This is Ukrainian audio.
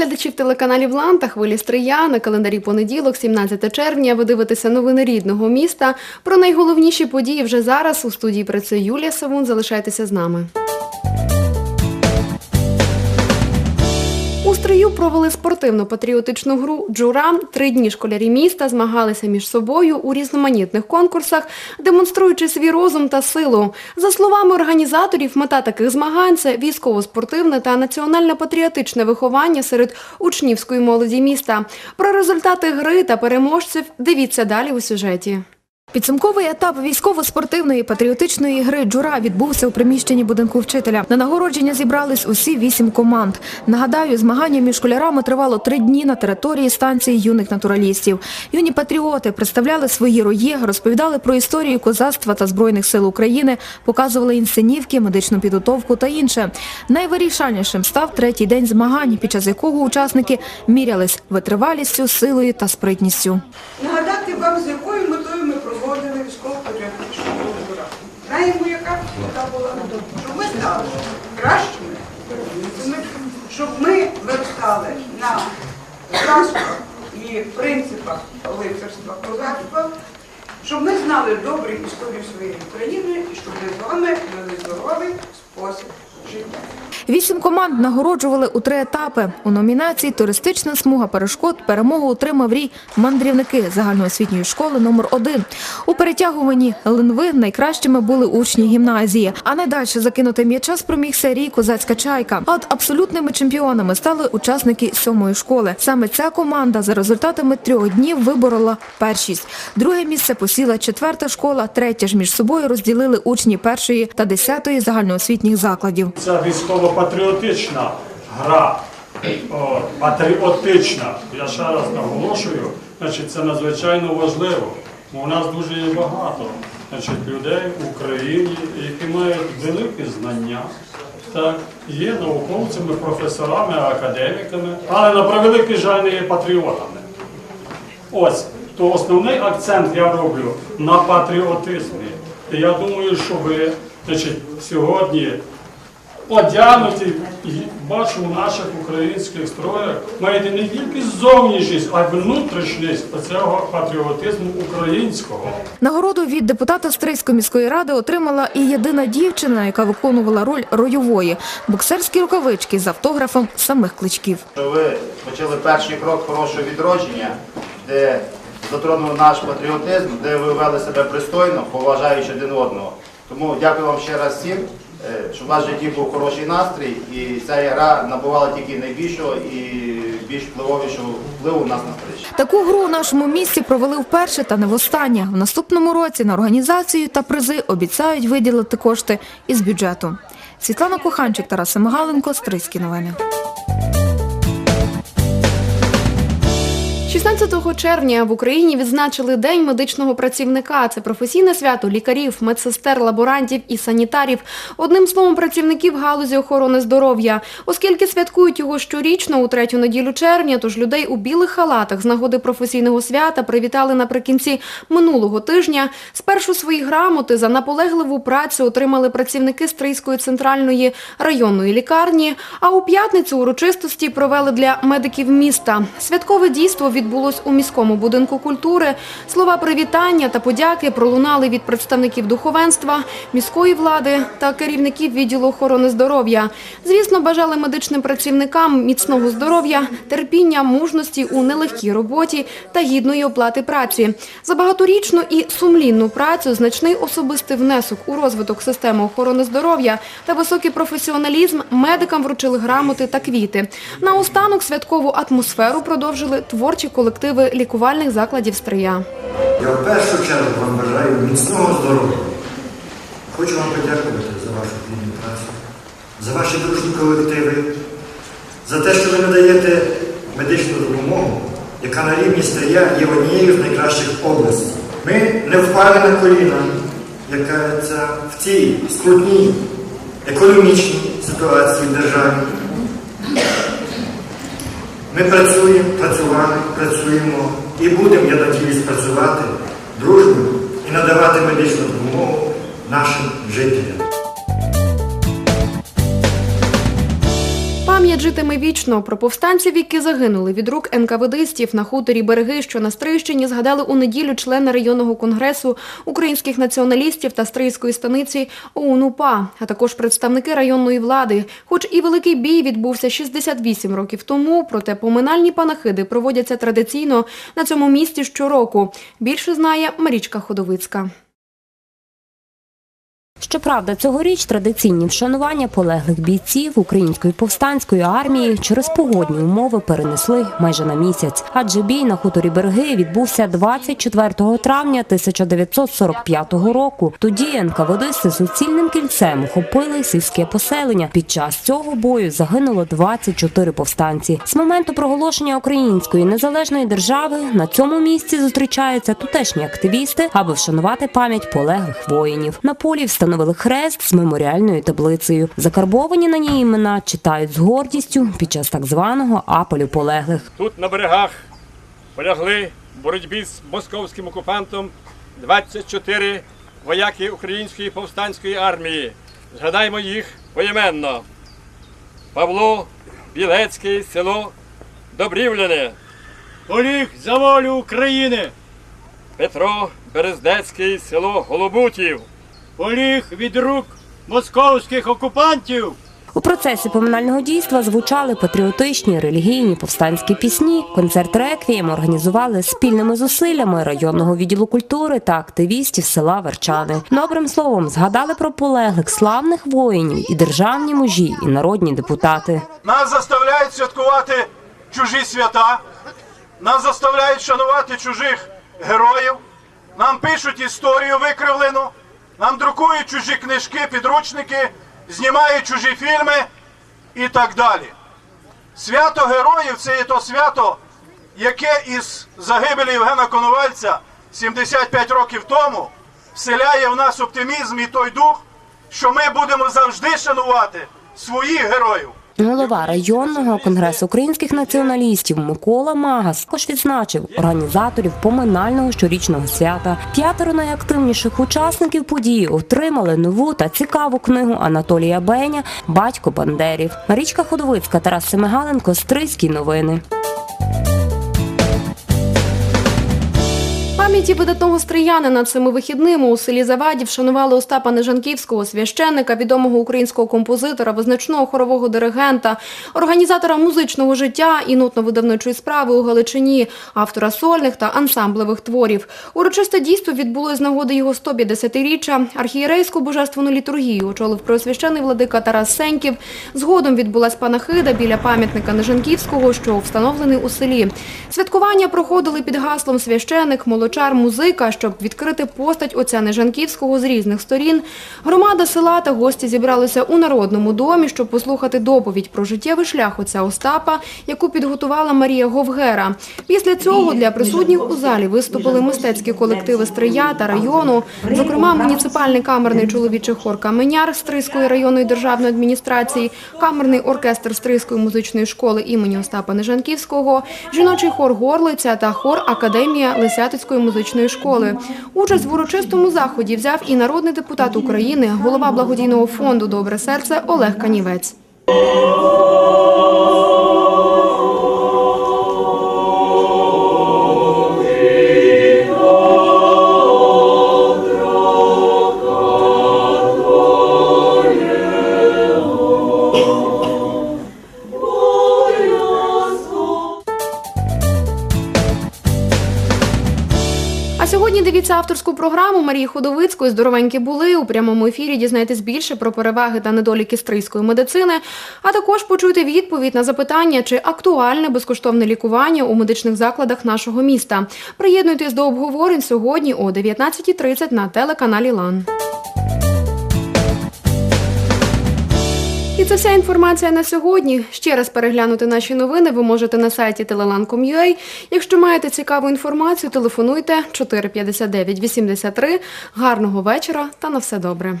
глядачів телеканалів Ланта хвилі Стрия на календарі понеділок, 17 червня. Ви дивитеся новини рідного міста. Про найголовніші події вже зараз у студії працює Юлія Савун. Залишайтеся з нами. У провели спортивно-патріотичну гру Джура. Три дні школярі міста змагалися між собою у різноманітних конкурсах, демонструючи свій розум та силу. За словами організаторів, мета таких змагань це військово-спортивне та національно-патріотичне виховання серед учнівської молоді міста. Про результати гри та переможців дивіться далі у сюжеті. Підсумковий етап військово-спортивної патріотичної гри «Джура» відбувся у приміщенні будинку вчителя. На нагородження зібрались усі вісім команд. Нагадаю, змагання між школярами тривало три дні на території станції юних натуралістів. Юні патріоти представляли свої рої, розповідали про історію козацтва та Збройних сил України, показували інсценівки, медичну підготовку та інше. Найвирішальнішим став третій день змагань, під час якого учасники мірялись витривалістю, силою та спритністю. Нагадати вам, з яка на була? Щоб ми стали кращими, щоб ми виростали на зразках і принципах лицарства, козацтва, щоб ми знали добру історію своєї країни і щоб ми з вами вели здоровий спосіб життя. Вісім команд нагороджували у три етапи. У номінації «Туристична смуга перешкод» перемогу отримав рій «Мандрівники» загальноосвітньої школи номер 1 У перетягуванні линви найкращими були учні гімназії. А найдальше закинути м'яча спромігся рій «Козацька чайка». А от абсолютними чемпіонами стали учасники сьомої школи. Саме ця команда за результатами трьох днів виборола першість. Друге місце посіла четверта школа, третє ж між собою розділили учні першої та десятої загальноосвітніх закладів. Це військово-патріотична гра. Патріотична. Я ще раз наголошую, це надзвичайно важливо. У нас дуже є багато людей в Україні, які мають великі знання, є науковцями, професорами, академіками, але на превеликий жаль не є патріотами. Ось, то основний акцент я роблю на патріотизмі. Я думаю, що ви значить, сьогодні одягнуті, бачу в наших українських строях, маєте не тільки зовнішність, а й внутрішність цього патріотизму українського. Нагороду від депутата Стрийської міської ради отримала і єдина дівчина, яка виконувала роль ройової – боксерські рукавички з автографом самих кличків. ви почали перший крок хорошого відродження, де затронули наш патріотизм, де ви вели себе пристойно, поважаючи один одного. Тому дякую вам ще раз всім, е, щоб у вас в житті був хороший настрій, і ця гра набувала тільки найбільшого і більш впливовішого впливу у нас на стрічі. Таку гру у нашому місті провели вперше та не востаннє. В наступному році на організацію та призи обіцяють виділити кошти із бюджету. Світлана Коханчик, Тарас Семигаленко, Стрийські новини. 16 червня в Україні відзначили День медичного працівника. Це професійне свято лікарів, медсестер, лаборантів і санітарів. Одним словом, працівників галузі охорони здоров'я. Оскільки святкують його щорічно у третю неділю червня, тож людей у білих халатах з нагоди професійного свята привітали наприкінці минулого тижня. Спершу свої грамоти за наполегливу працю отримали працівники Стрийської центральної районної лікарні. А у п'ятницю урочистості провели для медиків міста. Святкове дійство відбулось у міському будинку культури. Слова привітання та подяки пролунали від представників духовенства, міської влади та керівників відділу охорони здоров'я. Звісно, бажали медичним працівникам міцного здоров'я, терпіння, мужності у нелегкій роботі та гідної оплати праці. За багаторічну і сумлінну працю, значний особистий внесок у розвиток системи охорони здоров'я та високий професіоналізм медикам вручили грамоти та квіти. Наостанок святкову атмосферу продовжили творчі колективи лікувальних закладів Стрия. Я в першу чергу вам бажаю міцного здоров'я. Хочу вам подякувати за вашу плідну працю, за ваші дружні колективи, за те, що ви надаєте медичну допомогу, яка на рівні Стрия є однією з найкращих областей. Ми не впали на коліна, яка це в цій скрутній економічній ситуації в державі. Ми працюємо і будемо, я надіюсь, працювати дружно і надавати медичну допомогу нашим жителям. Житиме вічно. Про повстанців, які загинули від рук НКВДистів на хуторі береги, що на Стрийщині, згадали у неділю члени районного конгресу українських націоналістів та Стрийської станиці ОУН-УПА, а також представники районної влади. Хоч і великий бій відбувся 68 років тому, проте поминальні панахиди проводяться традиційно на цьому місці щороку. Більше знає Марічка Ходовицька. Щоправда, цьогоріч традиційні вшанування полеглих бійців української повстанської армії через погодні умови перенесли майже на місяць. Адже бій на хуторі береги відбувся 24 травня 1945 року. Тоді НКВДисти з уцільним кільцем охопили сільське поселення. Під час цього бою загинуло 24 повстанці. З моменту проголошення української незалежної держави на цьому місці зустрічаються тутешні активісти, аби вшанувати пам'ять полеглих воїнів. На полі встановили хрест з меморіальною таблицею. Закарбовані на ній імена читають з гордістю під час так званого апелю полеглих. Тут на берегах полягли в боротьбі з московським окупантом 24 вояки Української повстанської армії. Згадаймо їх поіменно. Павло Білецький, село Добрівляне, Поліг за волю України, Петро Берездецький, село Голобутів, поліг від рук московських окупантів. У процесі поминального дійства звучали патріотичні, релігійні, повстанські пісні. Концерт реквієм організували спільними зусиллями районного відділу культури та активістів села Верчани. Добрим словом згадали про полеглих славних воїнів і державні мужі, і народні депутати. Нас заставляють святкувати чужі свята, нас заставляють шанувати чужих героїв, нам пишуть історію викривлену, нам друкують чужі книжки, підручники, знімають чужі фільми і так далі. Свято героїв це є то свято, яке із загибелі Євгена Коновальця 75 років тому вселяє в нас оптимізм і той дух, що ми будемо завжди шанувати своїх героїв. Голова районного конгресу українських націоналістів Микола Магас також відзначив організаторів поминального щорічного свята. П'ятеро найактивніших учасників події отримали нову та цікаву книгу Анатолія Беня Батько Бандерів. Марічка Ходовицька, Тарас Семигаленко, Стрийські новини. Пам'яті видатного стріянина цими вихідними у селі Заваді вшанували Остапа Нежанківського, священника, відомого українського композитора, визначного хорового диригента, організатора музичного життя і нотно-видавничої справи у Галичині, автора сольних та ансамблевих творів. Урочисте дійство відбулось з нагоди його 150-річчя. Архієрейську божественну літургію очолив преосвящений владика Тарас Сеньків. Згодом відбулась панахида біля пам'ятника Нежанківського, що встановлений у селі. Святкування проходили під гаслом священик, молочар, музика, щоб відкрити постать отця Нежанківського з різних сторін. Громада села та гості зібралися у народному домі, щоб послухати доповідь про життєвий шлях отця Остапа, яку підготувала Марія Говгера. Після цього для присутніх у залі виступили мистецькі колективи Стрия та району, зокрема муніципальний камерний чоловічий хор Каменяр Стрийської районної державної адміністрації, камерний оркестр Стрийської музичної школи імені Остапа Нежанківського, жіночий хор Горлиця та хор Академія Лисятицької музичної школи. Участь в урочистому заході взяв і народний депутат України, голова благодійного фонду Добре серце Олег Канівець. Сьогодні дивіться авторську програму Марії Ходовицької «Здоровенькі були». У прямому ефірі дізнаєтесь більше про переваги та недоліки стрийської медицини, а також почуйте відповідь на запитання, чи актуальне безкоштовне лікування у медичних закладах нашого міста. Приєднуйтесь до обговорень сьогодні о 19.30 на телеканалі ЛАН. І це вся інформація на сьогодні. Ще раз переглянути наші новини ви можете на сайті telelan.com.ua. Якщо маєте цікаву інформацію, телефонуйте 459 83. Гарного вечора та на все добре.